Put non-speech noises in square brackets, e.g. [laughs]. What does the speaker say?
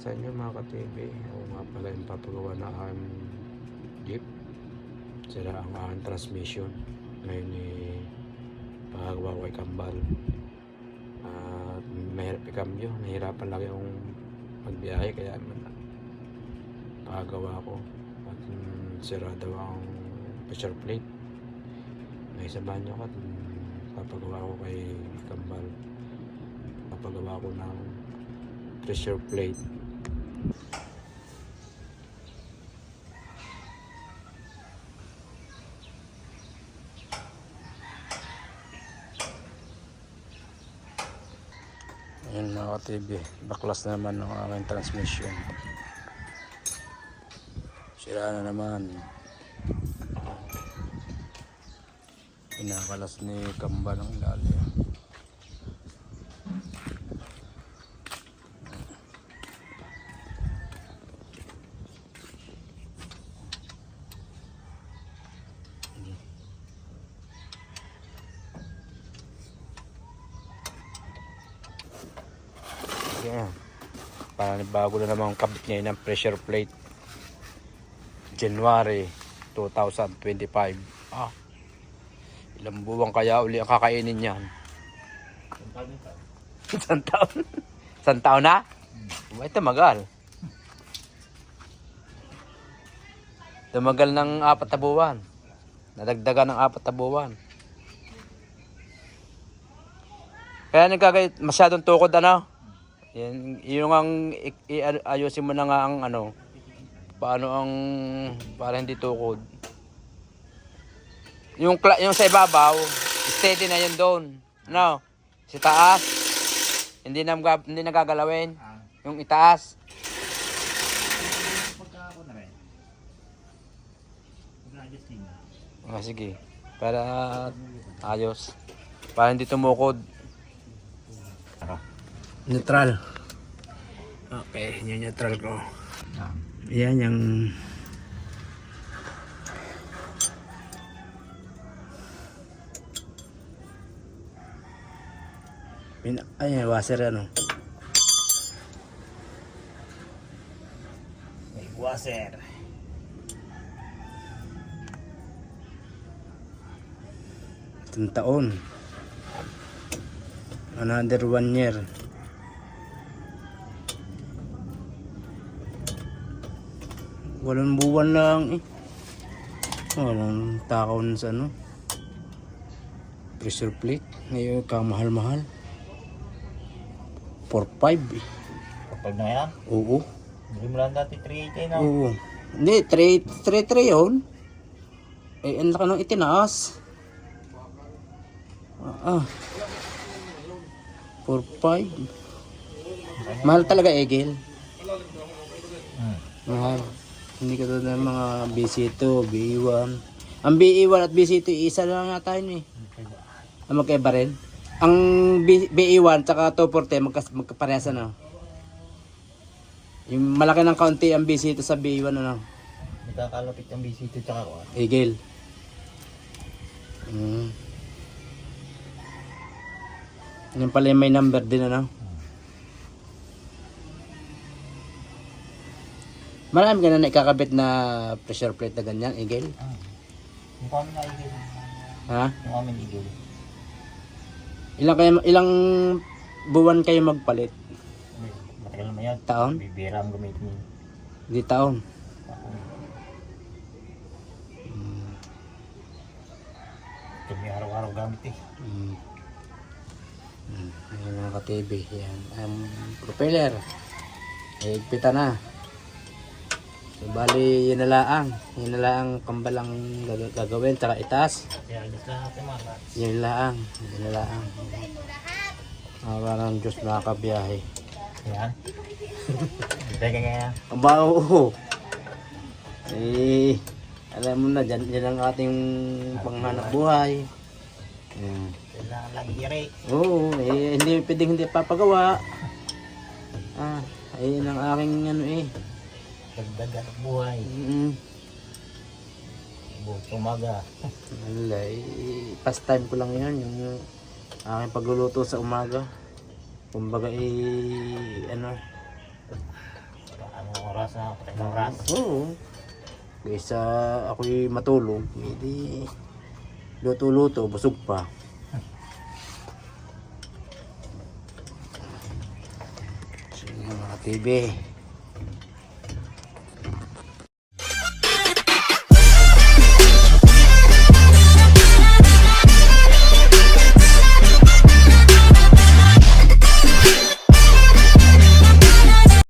sa inyo mga ka-TV. Ako nga pala yung papagawa na aking jeep. Sira ang aking transmission. Ngayon eh, pagagawa ko ay kambal. At mahirap ikambyo. Nahirapan lagi akong magbiyahe kaya man pagagawa ko. At mm, sira daw ang pressure plate. May sabahan niyo ko at mm, papagawa ko kay kambal. Papagawa ko ng pressure plate. Ayun mga ka-TV, baklas na naman ng aming transmission. Sira na naman. Pinakalas ni Kamba ng ilalim. Yan. Parang bago na naman kabit niya ng pressure plate. January 2025. Ah. Ilang buwan kaya uli ang kakainin niyan? Isang taon. [laughs] Isang taon na? Ay, tumagal. Tumagal ng apat na buwan. Nadagdagan ng apat na buwan. Kaya nagkakait masyadong tukod ano? Yan, yung ang ayusin mo na nga ang ano, paano ang para hindi tukod. Yung yung sa ibabaw, steady na yun doon. Ano? Sa taas, hindi na hindi nagagalawin. Yung itaas, Pagka ako na rin. Ah, sige. Para ayos. Para hindi tumukod. Neutral. Okay, yung neutral ko. Yan yung ay, washer ano. May washer. Itong taon. Another one year. Walang buwan lang eh. Walang taon sa ano. Pressure plate. Ngayon kamahal-mahal. 4-5 eh. Kapag na yan, Oo. hindi mo lang dati 380 na. Oo. Hindi, 3-3 yun. Eh, ang laki ng itinaas. Ah. ah. 4-5. Mahal talaga, Egel. Hmm. Mahal. Hindi ka tulad ng mga BC2, BE1. Ang BE1 at BC2, isa lang nga tayo eh. Ang magkaiba rin. Ang B- BE1 tsaka 240, magkas magkaparehas ano. Yung malaki ng kaunti ang BC2 sa BE1 ano. Nagkakalapit ang BC2 tsaka ko. ah. Eagle. Mm. Yan pala yung may number din ano. Marami ka na naikakabit na pressure plate na ganyan, Eagle. Ah. Yung kami na igil. Ha? Yung kami igil. Ilang kayo, ilang buwan kayo magpalit? Matagal naman yan. Taon? Bibira ang gamitin niya. Di taon. Kami araw-araw gamit eh. Mm. Mm. Ayan mga ka-TV. Yan. Ang propeller. Higpitan na. So, bali, yun na laang. Yun na laang kambalang gag- gagawin. Tsaka itaas. Yun laang. Yun na laang. Ah, parang Diyos nakakabiyahe. Yan. [laughs] Teka nga. Aba, oo. Eh, alam mo na, dyan, dyan ang ating panghanap buhay. Ayan. Kailangan lang gire. Oo, eh, hindi pwedeng hindi papagawa. Ah, ayun ang aking ano eh dagdag at buhay. Mm. Buong umaga. Alay, eh, past time ko lang yan, yung, yung aking pagluluto sa umaga. Kumbaga eh, ano? Anong oras na? Anong oras? Oo. Kaysa ako'y matulog, hindi luto-luto, busog pa. Sige mga TV.